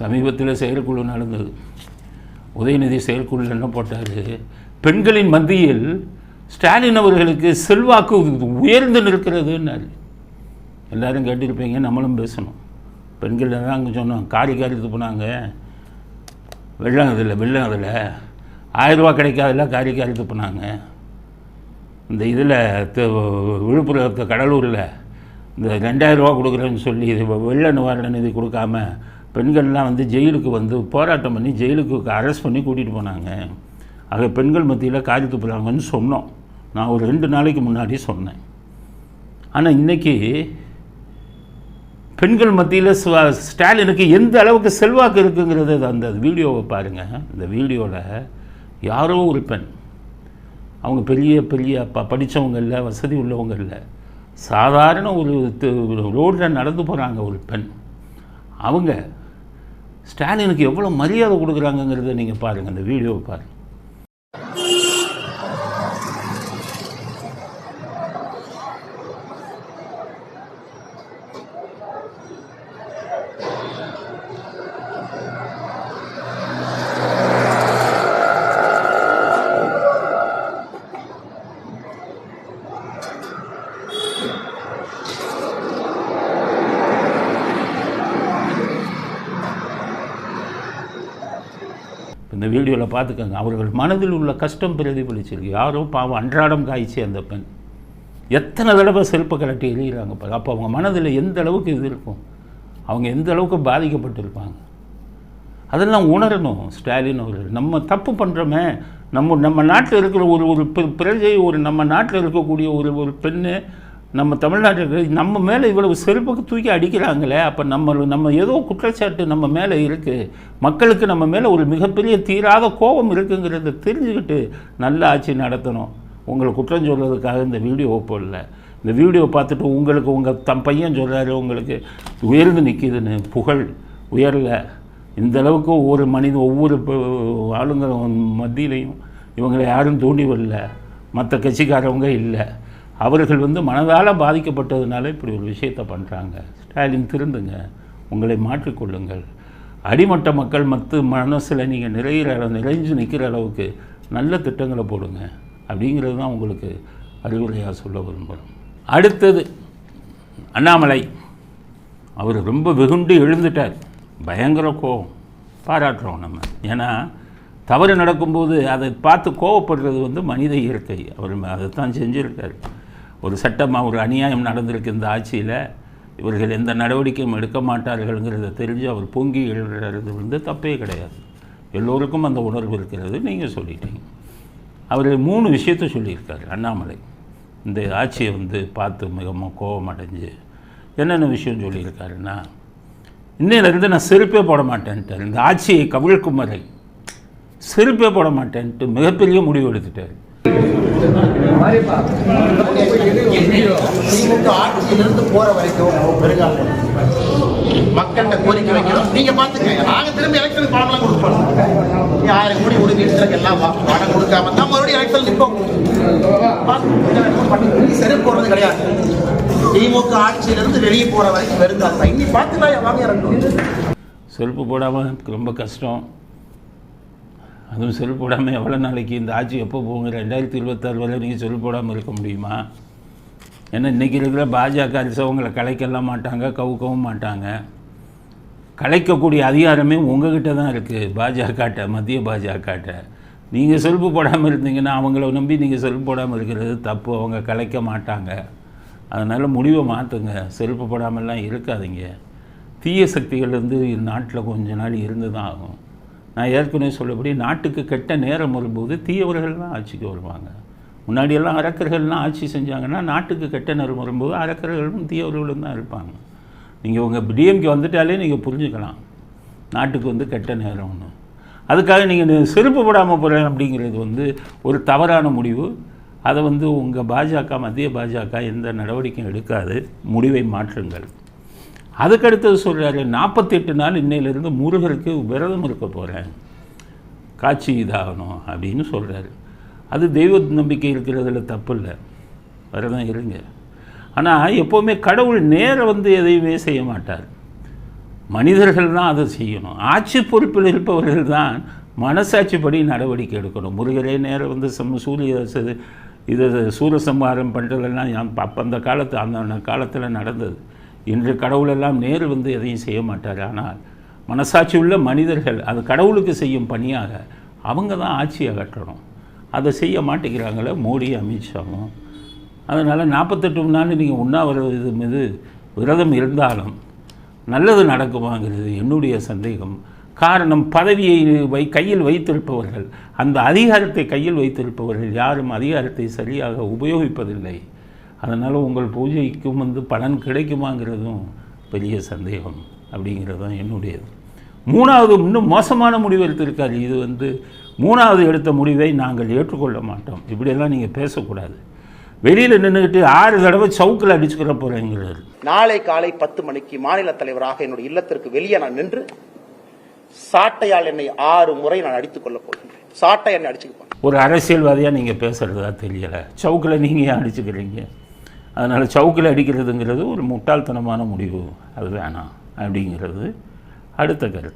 சமீபத்தில் செயற்குழு நடந்தது. உதயநிதி செயற்குழு என்ன போட்டார்? பெண்களின் மத்தியில் ஸ்டாலின் அவர்களுக்கு செல்வாக்கு உயர்ந்து நிற்கிறதுன்னாரு. எல்லாரும் கேட்டிருப்பீங்க நம்மளும் பேசணும். பெண்கள் தான் அங்கே சொன்னோம் காரி காரி போனாங்க. வெள்ளம் அதில் வெள்ளம் அதில் ஆயிரரூபா கிடைக்காதுல காரி காரி போனாங்க. இந்த இதில் விழுப்புரத்து கடலூரில் இந்த ரெண்டாயிரரூவா கொடுக்குறேன்னு சொல்லி இது வெள்ள நிவாரண நிதி கொடுக்காம பெண்கள்லாம் வந்து ஜெயிலுக்கு வந்து போராட்டம் பண்ணி ஜெயிலுக்கு அரெஸ்ட் பண்ணி கூட்டிகிட்டு போனாங்க. ஆக பெண்கள் மத்தியில் காரி துப்புறாங்கன்னு சொன்னோம். நான் ஒரு ரெண்டு நாளைக்கு முன்னாடி சொன்னேன். ஆனால் இன்றைக்கி பெண்கள் மத்தியில் ஸ்டாலினுக்கு எந்த அளவுக்கு செல்வாக்கு இருக்குங்கிறது அந்த வீடியோவை பாருங்கள் இந்த வீடியோவில் யாரோ ஒரு பெண் அவங்க பெரிய பெரிய ப படித்தவங்க இல்லை வசதி உள்ளவங்க இல்லை சாதாரண ஒரு ரோட்டில் நடந்து போகிறாங்க ஒரு பெண். அவங்க ஸ்டாலினுக்கு எவ்வளோ மரியாதை கொடுக்குறாங்கங்கிறத நீங்கள் பாருங்கள் அந்த வீடியோவை பாருங்கள் இந்த வீடியோவில் பார்த்துக்கோங்க. அவர்கள் மனதில் உள்ள கஷ்டம் பிரதிபலிச்சிருக்கு. யாரோ பாவம் அன்றாடம் காய்ச்சி அந்த பெண். எத்தனை தடவை செருப்பை கலட்டி எறிகிறாங்க பாரு. அப்போ அவங்க மனதில் எந்த அளவுக்கு இது இருக்கும்? அவங்க எந்த அளவுக்கு பாதிக்கப்பட்டிருப்பாங்க? அதெல்லாம் உணரணும் ஸ்டாலின் அவர்கள். நம்ம தப்பு பண்ணுறோமே நம்ம நம்ம நாட்டில் இருக்கிற ஒரு ஒரு பிர- பிரஜை ஒரு நம்ம நாட்டில் இருக்கக்கூடிய ஒரு ஒரு பெண்ணு நம்ம தமிழ்நாட்டில் நம்ம மேலே இவ்வளவு செருப்புக்கு தூக்கி அடிக்கிறாங்களே அப்போ நம்ம நம்ம ஏதோ குற்றச்சாட்டு நம்ம மேலே இருக்குது மக்களுக்கு நம்ம மேலே ஒரு மிகப்பெரிய தீராத கோபம் இருக்குங்கிறத தெரிஞ்சுக்கிட்டு நல்ல ஆட்சி நடத்தணும். உங்களை குற்றம் சொல்கிறதுக்காக இந்த வீடியோ போடல. இந்த வீடியோ பார்த்துட்டு உங்களுக்கு உங்கள் தம் பையன் சொல்கிறாரு உங்களுக்கு உயர்ந்து நிற்கிதுன்னு புகழ் உயரல. இந்த அளவுக்கு ஒவ்வொரு மனித ஒவ்வொரு ஆளுங்க மத்தியிலையும் இவங்களை யாரும் தூண்டி வரல. மற்ற கட்சிக்காரவங்க இல்லை. அவர்கள் வந்து மனதால் பாதிக்கப்பட்டதுனால இப்படி ஒரு விஷயத்தை பண்ணுறாங்க ஸ்டாலின் திருந்துங்க. உங்களை மாற்றிக்கொள்ளுங்கள் அடிமட்ட மக்கள் மற்ற மனசில் நீங்கள் நிறைகிற அளவு நிறைஞ்சு நிற்கிற அளவுக்கு நல்ல திட்டங்களை போடுங்க. அப்படிங்கிறது தான் உங்களுக்கு அறிவுரையாக சொல்ல விரும்புகிறோம் அடுத்தது அண்ணாமலை. அவர் ரொம்ப வெகுண்டு எழுந்துட்டார். பயங்கர கோபம். பாராட்டுறோம் நம்ம. ஏன்னா தவறு நடக்கும்போது அதை பார்த்து கோவப்படுறது வந்து மனித இயற்கை. அவர் அதைத்தான் செஞ்சுருக்கார். ஒரு சட்டமாக ஒரு அநியாயம் நடந்திருக்கு இந்த ஆட்சியில் இவர்கள் எந்த நடவடிக்கையும் எடுக்க மாட்டார்கள்ங்கிறத தெரிஞ்சு அவர் பொங்கி எழுறது வந்து தப்பே கிடையாது. எல்லோருக்கும் அந்த உணர்வு இருக்கிறது நீங்கள் சொல்லிட்டீங்க. அவர் மூணு விஷயத்த சொல்லியிருக்காரு அண்ணாமலை. இந்த ஆட்சியை வந்து பார்த்து மிகவும் கோபம் அடைஞ்சு என்னென்ன விஷயம் சொல்லியிருக்காருன்னா இன்னிலிருந்து நான் செருப்பே போட மாட்டேன்ட்டார். இந்த ஆட்சியை கவிழ்க்கும் வரை செருப்பே போட மாட்டேன்ட்டு மிகப்பெரிய முடிவு எடுத்துட்டார். திமுக ஆட்சியிலிருந்து போற வரைக்கும் வருகாலம் மக்கள்கிட்ட கோரிக்கை வைக்கணும். நீங்க பாத்துக்கங்க நாங்க திரும்ப எலெக்ஷன் பணம்லாம் கொடுப்போம். நீ ஆயிரம் கோடி ஒரு வீட்டுக்கு எல்லாம் பணம் கொடுக்காம தான் மறுபடியும் எலெக்ஷன் நிற்போம் செருப்பு போடுறது கிடையாது. திமுக ஆட்சியிலிருந்து வெளியே போற வரைக்கும் வருங்காலம் தான் இன்னி பார்த்துக்கலாம் வாங்க இறங்கும் செருப்பு போடாமல் ரொம்ப கஷ்டம். அதுவும் செல் போடாமல் எவ்வளோ நாளைக்கு இந்த ஆட்சி எப்போ போங்க ரெண்டாயிரத்தி இருபத்தாறு வரை நீங்கள் செல் போடாமல் இருக்க முடியுமா? ஏன்னா இன்றைக்கி இருக்கிற பாஜக அரசவங்களை கலைக்கலாம் மாட்டாங்க கவுக்கவும் மாட்டாங்க. கலைக்கக்கூடிய அதிகாரமே உங்ககிட்ட தான் இருக்குது பாஜகட்ட மத்திய பாஜகட்ட. நீங்கள் செல்பு போடாமல் இருந்தீங்கன்னா அவங்கள நம்பி நீங்கள் செல்பு போடாமல் இருக்கிறது தப்பு அவங்க கலைக்க மாட்டாங்க. அதனால் முடிவை மாற்றுங்க செருப்பு போடாமல்லாம் இருக்காதீங்க. தீய சக்திகள் வந்து நாட்டில் கொஞ்ச நாள் இருந்து தான் ஆகும். நான் ஏற்கனவே சொல்லபடி நாட்டுக்கு கெட்ட நேரம் வரும்போது தீயவர்கள் தான் ஆட்சிக்கு வருவாங்க. முன்னாடியெல்லாம் அரக்கர்கள்லாம் ஆட்சி செஞ்சாங்கன்னா நாட்டுக்கு கெட்ட நேரம் வரும்போது அரக்கர்களும் தீயவர்களும் தான் இருப்பாங்க. நீங்கள் உங்கள் டிஎம்கே வந்துட்டாலே நீங்கள் புரிஞ்சுக்கலாம். நாட்டுக்கு வந்து கெட்ட நேரம்னு. அதுக்காக நீங்கள் செருப்பு போடாமல் போகிறேன் அப்படிங்கிறது வந்து ஒரு தவறான முடிவு. அதை வந்து உங்கள் பாஜக மத்திய பாஜக எந்த நடவடிக்கையும் எடுக்காது. முடிவை மாற்றுங்கள். அதுக்கடுத்தது சொல்கிறாரு நாற்பத்தெட்டு நாள் இன்னையிலிருந்து முருகருக்கு விரதம் இருக்க போகிறேன் காட்சி இதாகணும் அப்படின்னு சொல்கிறாரு அது தெய்வ நம்பிக்கை இருக்கிறதுல தப்பு இல்லை. விரதம் இருங்க. ஆனால் எப்போவுமே கடவுள் நேரம் வந்து எதையுமே செய்ய மாட்டார். மனிதர்கள் தான் அதை செய்யணும். ஆட்சி பொறுப்பில் இருப்பவர்கள் தான் மனசாட்சிப்படி நடவடிக்கை எடுக்கணும். முருகரே நேரம் வந்து சம் சூரிய இது சூரசம்ஹாரம் பண்ணுறதெல்லாம் அப்போ அந்த காலத்து அந்த காலத்தில் நடந்தது. இன்று கடவுளெல்லாம் நேர் வந்து எதையும் செய்ய மாட்டார். ஆனால் மனசாட்சி உள்ள மனிதர்கள் அது கடவுளுக்கு செய்யும் பணியாக அவங்க தான் ஆட்சி அகற்றணும். அதை செய்ய மாட்டேங்கிறாங்களே மோடி அமித்ஷாவும் அதனால் நாற்பத்தெட்டு நாள் நீங்கள் உண்ணாவிரதம் இது மீது விரதம் இருந்தாலும் நல்லது நடக்குமாங்கிறது என்னுடைய சந்தேகம். காரணம் பதவியை வை கையில் வைத்திருப்பவர்கள். அந்த அதிகாரத்தை கையில் வைத்திருப்பவர்கள் யாரும் அதிகாரத்தை சரியாக உபயோகிப்பதில்லை. அதனால் உங்கள் பூஜைக்கும் வந்து பலன் கிடைக்குமாங்கிறதும் பெரிய சந்தேகம் அப்படிங்கிறது தான் என்னுடையது. மூணாவது இன்னும் மோசமான முடிவு எடுத்திருக்காரு. இது வந்து மூணாவது எடுத்த முடிவை நாங்கள் ஏற்றுக்கொள்ள மாட்டோம். இப்படியெல்லாம் நீங்கள் பேசக்கூடாது. வெளியில் நின்றுக்கிட்டு ஆறு தடவை சவுக்கில் அடிச்சுக்கிற போகிறேங்கிறாரு நாளை காலை பத்து மணிக்கு மாநில தலைவராக என்னுடைய இல்லத்திற்கு வெளியே நான் நின்று சாட்டையால் என்னை ஆறு முறை நான் அடித்துக் கொள்ளப் போகின்றேன். சாட்டை என்னை அடிச்சுக்குப்பேன் ஒரு அரசியல்வாதியாக நீங்கள் பேசுகிறதா தெரியலை. சவுக்கில் நீங்கள் ஏன் அடிச்சுக்கிறீங்க? அதனால் சவுக்கில் அடிக்கிறதுங்கிறது ஒரு முட்டாள்தனமான முடிவு. அது வேணாம். அப்படிங்கிறது அடுத்த கருத்து.